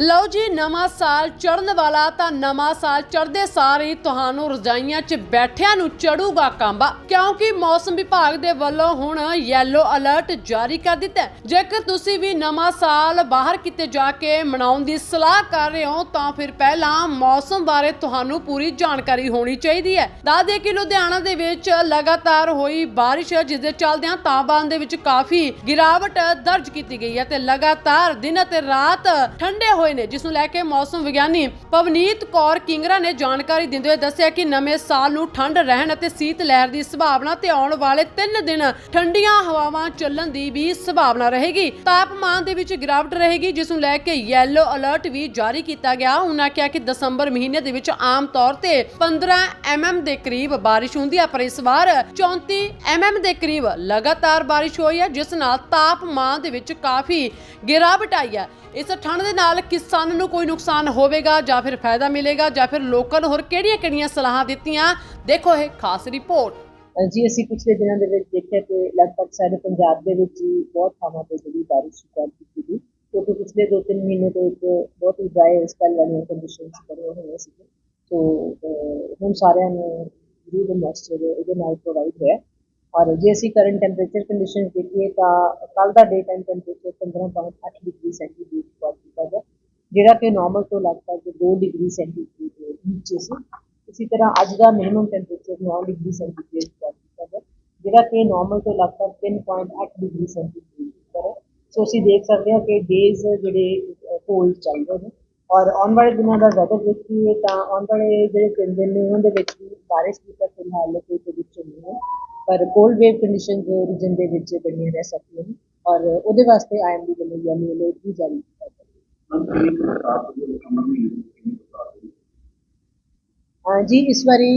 ਲਓ ਜੀ, ਨਵਾਂ ਸਾਲ ਚੜਨ ਵਾਲਾ ਤਾਂ ਨਵਾਂ ਸਾਲ ਚੜਦੇ ਸਾਰ ਹੀ ਤੁਹਾਨੂੰ ਰਜਾਈਆਂ 'ਚ ਬੈਠਿਆਂ ਨੂੰ ਚੜੂਗਾ ਕਾਂਬਾ। ਕਿਉਂਕਿ ਮੌਸਮ ਵਿਭਾਗ ਦੇ ਵੱਲੋਂ ਹੁਣ ਯੈਲੋ ਅਲਰਟ ਜਾਰੀ ਕਰ ਦਿੱਤਾ ਜੇਕਰ ਤੁਸੀਂ ਵੀ ਨਵਾਂ ਸਾਲ ਬਾਹਰ ਕਿਤੇ ਜਾ ਕੇ ਮਨਾਉਣ ਦੀ ਸਲਾਹ ਕਰ ਰਹੇ ਹੋ, ਤਾਂ ਫਿਰ ਪਹਿਲਾਂ ਮੌਸਮ ਬਾਰੇ ਤੁਹਾਨੂੰ ਪੂਰੀ ਜਾਣਕਾਰੀ ਹੋਣੀ ਚਾਹੀਦੀ ਹੈ। ਦੱਸ ਦੇ ਕਿ ਲੁਧਿਆਣਾ ਦੇ ਵਿੱਚ ਲਗਾਤਾਰ ਹੋਈ ਬਾਰਿਸ਼ ਜਿਸ ਦੇ ਚੱਲਦਿਆਂ ਤਾਪਮਾਨ ਦੇ ਵਿੱਚ ਕਾਫੀ ਗਿਰਾਵਟ ਦਰਜ ਕੀਤੀ ਗਈ ਹੈ ਤੇ ਲਗਾਤਾਰ ਦਿਨ ਅਤੇ ਰਾਤ ਠੰਡੇ ਹੋਏ ਨੇ, ਜਿਸ ਨੂੰ ਲੈ ਕੇ ਮੌਸਮ ਵਿਗਿਆਨੀ ਪਵਨੀਤ ਕੌਰ ਕਿੰਗਰਾ ਨੇ ਜਾਣਕਾਰੀ ਦਿੰਦੇ ਹੋਏ ਦੱਸਿਆ ਕਿ ਨਵੇਂ ਸਾਲ ਨੂੰ ਠੰਡ, ਰਹਿਣ ਅਤੇ ਸੀਤ ਲਹਿਰ ਦੀ ਸੰਭਾਵਨਾ ਤੇ ਆਉਣ ਵਾਲੇ 3 ਦਿਨ ਠੰਡੀਆਂ ਹਵਾਵਾਂ ਚੱਲਣ ਦੀ ਵੀ ਸੰਭਾਵਨਾ ਰਹੇਗੀ। ਤਾਪਮਾਨ ਦੇ ਵਿੱਚ ਗਿਰਾਵਟ ਰਹੇਗੀ, ਜਿਸ ਨੂੰ ਲੈ ਕੇ ਯੈਲੋ ਅਲਰਟ ਵੀ ਜਾਰੀ ਕੀਤਾ ਗਿਆ। ਉਹਨਾਂ ਕਿਹਾ ਕਿ ਦਸੰਬਰ ਮਹੀਨੇ ਦੇ ਵਿੱਚ ਆਮ ਤੌਰ ਤੇ 15 ਐਮਐਮ ਦੇ ਕਰੀਬ ਬਾਰਿਸ਼ ਹੁੰਦੀ ਹੈ ਪਰ ਇਸ ਵਾਰ 34 ਐਮਐਮ ਦੇ ਕਰੀਬ ਲਗਾਤਾਰ ਬਾਰਿਸ਼ ਹੋਈ ਹੈ ਜਿਸ ਨਾਲ ਤਾਪਮਾਨ ਦੇ ਵਿੱਚ ਕਾਫੀ ਗਿਰਾਵਟ ਆਈ ਹੈ ਇਸ ਠੰਡ ਦੇ ਨਾਲ ਕਿਸਾਨ ਨੂੰ ਕੋਈ ਨੁਕਸਾਨ ਹੋਵੇਗਾ ਜਾਂ ਫਿਰ ਫਾਇਦਾ ਮਿਲੇਗਾ ਜਾਂ ਫਿਰ ਲੋਕਾਂ ਨੂੰ ਹੋਰ ਕਿਹੜੀਆਂ-ਕਿਹੜੀਆਂ ਸਲਾਹਾਂ ਦਿੱਤੀਆਂ? ਦੇਖੋ ਇਹ ਖਾਸ ਰਿਪੋਰਟ। ਜੀ, ਅਸੀਂ ਪਿਛਲੇ ਦਿਨਾਂ ਦੇ ਵਿੱਚ ਦੇਖਿਆ ਕਿ ਲਗਭਗ ਸਾਰੇ ਪੰਜਾਬ ਦੇ ਵਿੱਚ ਹੀ ਬਹੁਤ ਥਾਵਾਂ ਤੇ ਜਿਹੜੀ ਬਾਰਿਸ਼ ਰਿਕਾਰਡ ਕੀਤੀ ਗਈ। ਕਿਉਂਕਿ ਪਿਛਲੇ 2-3 ਮਹੀਨੇ ਤੋਂ ਇੱਕ ਬਹੁਤ ਹੀ ਡਰਾਈ ਸਪੈਲ ਵਾਲੀਆਂ ਕੰਡੀਸ਼ਨਸ ਬਣੀਆਂ ਹੋਈਆਂ ਸੀ ਸੋ ਹੁਣ ਸਾਰਿਆਂ ਨੂੰ ਜ਼ਰੂਰ ਮੋਇਸਚਰ ਇਹਦੇ ਨਾਲ ਪ੍ਰੋਵਾਈਡ ਹੋਇਆ। ਔਰ ਜੇ ਅਸੀਂ ਕਰੰਟ ਟੈਂਪਰੇਚਰ ਕੰਡੀਸ਼ਨ ਦੇਖੀਏ ਤਾਂ ਕੱਲ ਦਾ day time temperature 15.8 degree centigrade record ਕੀਤਾ ਗਿਆ ਜਿਹੜਾ ਕਿ ਨਾਰਮਲ ਤੋਂ ਲਗਭਗ 2 ਡਿਗਰੀ ਸੈਂਟੀਗ੍ਰੇਡ ਨੀਚੇ ਸੀ। ਇਸੇ ਤਰ੍ਹਾਂ ਅੱਜ ਦਾ minimum temperature 9 degree centigrade record ਕੀਤਾ ਗਿਆ ਜਿਹੜਾ ਕਿ ਨਾਰਮਲ ਤੋਂ ਲਗਭਗ 3.8 ਡਿਗਰੀ ਸੈਂਟੀਗ੍ਰੇਡ ਉੱਪਰ ਹੈ। ਸੋ ਅਸੀਂ ਦੇਖ ਸਕਦੇ ਹਾਂ ਕਿ ਡੇਜ਼ ਜਿਹੜੇ ਕੋਲਡ ਚੱਲ ਰਹੇ ਨੇ ਔਰ ਆਉਣ ਵਾਲੇ ਦਿਨਾਂ ਦਾ ਵੈਦਰ ਦੇਖੀਏ ਤਾਂ ਆਉਣ ਵਾਲੇ ਜਿਹੜੇ ਤਿੰਨ ਦਿਨ ਨੇ, ਉਹਨਾਂ ਦੇ ਵਿੱਚ ਵੀ ਬਾਰਿਸ਼ ਦੀ ਤਾਂ ਫਿਲਹਾਲ ਕੋਈ ਪ੍ਰੈਡਿਕਸ਼ਨ ਨਹੀਂ ਹੈ। ਪਰ ਕੋਲਡ ਵੇਵ ਕੰਡੀਸ਼ਨ ਰੀਜਨ ਦੇ ਵਿੱਚ ਬਣੀਆਂ ਰਹਿ ਸਕਦੀਆਂ ਨੇ ਔਰ ਉਹਦੇ ਵਾਸਤੇ ਆਈਐਮਡੀ ਵੱਲੋਂ ਯੈਲੋ ਅਲਰਟ ਵੀ ਜਾਰੀ ਕੀਤਾ ਗਿਆ ਹਾਂ? ਜੀ ਇਸ ਵਾਰੀ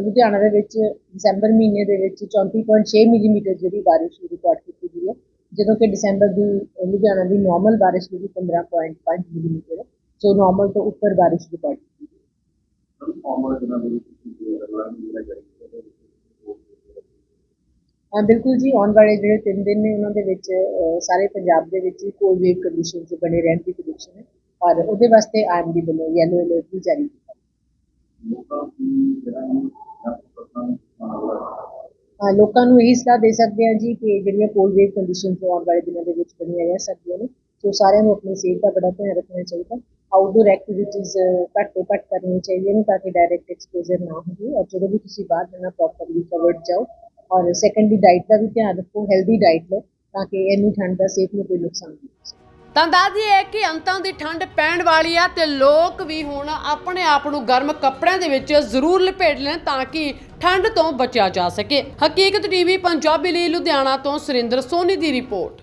ਲੁਧਿਆਣਾ ਦੇ ਵਿੱਚ ਦਸੰਬਰ ਮਹੀਨੇ ਦੇ ਵਿੱਚ 34.6 ਮਿਲੀਮੀਟਰ ਜਿਹੜੀ ਬਾਰਿਸ਼ ਰਿਕਾਰਡ ਕੀਤੀ ਗਈ ਹੈ ਜਦੋਂ ਕਿ ਦਸੰਬਰ ਦੀ ਲੁਧਿਆਣਾ ਦੀ ਨਾਰਮਲ ਬਾਰਿਸ਼ ਜਿਹੜੀ 15.5 ਮਿਲੀਮੀਟਰ ਹੈ। ਸੋ ਨਾਰਮਲ ਤੋਂ ਉੱਪਰ ਬਾਰਿਸ਼ ਰਿਕਾਰਡ ਕੀਤੀ ਗਈ ਹਾਂ। ਬਿਲਕੁਲ ਜੀ, ਆਉਣ ਵਾਲੇ ਜਿਹੜੇ ਤਿੰਨ ਦਿਨ ਨੇ ਉਹਨਾਂ ਦੇ ਵਿੱਚ ਸਾਰੇ ਪੰਜਾਬ ਦੇ ਵਿੱਚ ਕੋਲਡ ਵੇਵ ਕੰਡੀਸ਼ਨਸ ਬਣੇ ਰਹਿਣ ਦੀ ਪ੍ਰੈਡਿਕਸ਼ਨ ਹੈ ਔਰ ਉਹਦੇ ਵਾਸਤੇ ਆਈਐਮਡੀ ਵੱਲੋਂ ਯੈਲੋ ਅਲਰਟ ਵੀ ਜਾਰੀ ਕੀਤਾ ਹਾਂ, ਲੋਕਾਂ ਨੂੰ ਇਹੀ ਸਲਾਹ ਦੇ ਸਕਦੇ ਹਾਂ ਜੀ ਕਿ ਜਿਹੜੀਆਂ ਕੋਲਡ ਵੇਵ ਕੰਡੀਸ਼ਨਸ ਆਉਣ ਵਾਲੇ ਦਿਨਾਂ ਦੇ ਵਿੱਚ ਬਣੀਆਂ ਰਹਿ ਸਕਦੀਆਂ ਨੇ ਸੋ ਸਾਰਿਆਂ ਨੂੰ ਆਪਣੀ ਸਿਹਤ ਦਾ ਬੜਾ ਧਿਆਨ ਰੱਖਣਾ ਚਾਹੀਦਾ। ਆਊਟਡੋਰ ਐਕਟੀਵਿਟੀਜ਼ ਘੱਟ ਤੋਂ ਘੱਟ ਕਰਨੀਆਂ ਚਾਹੀਦੀਆਂ ਨੇ ਤਾਂ ਕਿ ਡਾਇਰੈਕਟ ਐਕਸਪੋਜ਼ਰ ਨਾ ਹੋਵੇ ਔਰ ਜਦੋਂ ਵੀ ਤੁਸੀਂ ਬਾਹਰ ਜਾਣਾ ਪ੍ਰੋਪਰਲੀ ਕਵਰਡ ਜਾਓ ਔਰ ਸੈਕੰਡਰੀ ਡਾਈਟ ਦਾ ਵੀ ਧਿਆਨ ਰੱਖੋ ਹੈਲਦੀ ਡਾਈਟ ਲਓ, ਤਾਂ ਕਿ ਇੰਨੀ ਠੰਡ ਦਾ ਸਿਹਤ ਨੂੰ ਕੋਈ ਨੁਕਸਾਨ ਨਹੀਂ ਹੋ ਤਾਂ ਦੱਸਦੀ ਹੈ ਕਿ ਅੰਤਾਂ ਦੀ ਠੰਡ ਪੈਣ ਵਾਲੀ ਆ ਤੇ ਲੋਕ ਵੀ ਹੁਣ ਆਪਣੇ ਆਪ ਨੂੰ ਗਰਮ ਕੱਪੜਿਆਂ ਦੇ ਵਿੱਚ ਜ਼ਰੂਰ ਲਪੇਟ ਲੈਣ ਤਾਂ ਕਿ ਠੰਡ ਤੋਂ ਬਚਿਆ ਜਾ ਸਕੇ। ਹਕੀਕਤ ਟੀਵੀ, ਪੰਜਾਬੀ ਲਈ ਲੁਧਿਆਣਾ ਤੋਂ ਸੁਰਿੰਦਰ ਸੋਨੀ ਦੀ ਰਿਪੋਰਟ।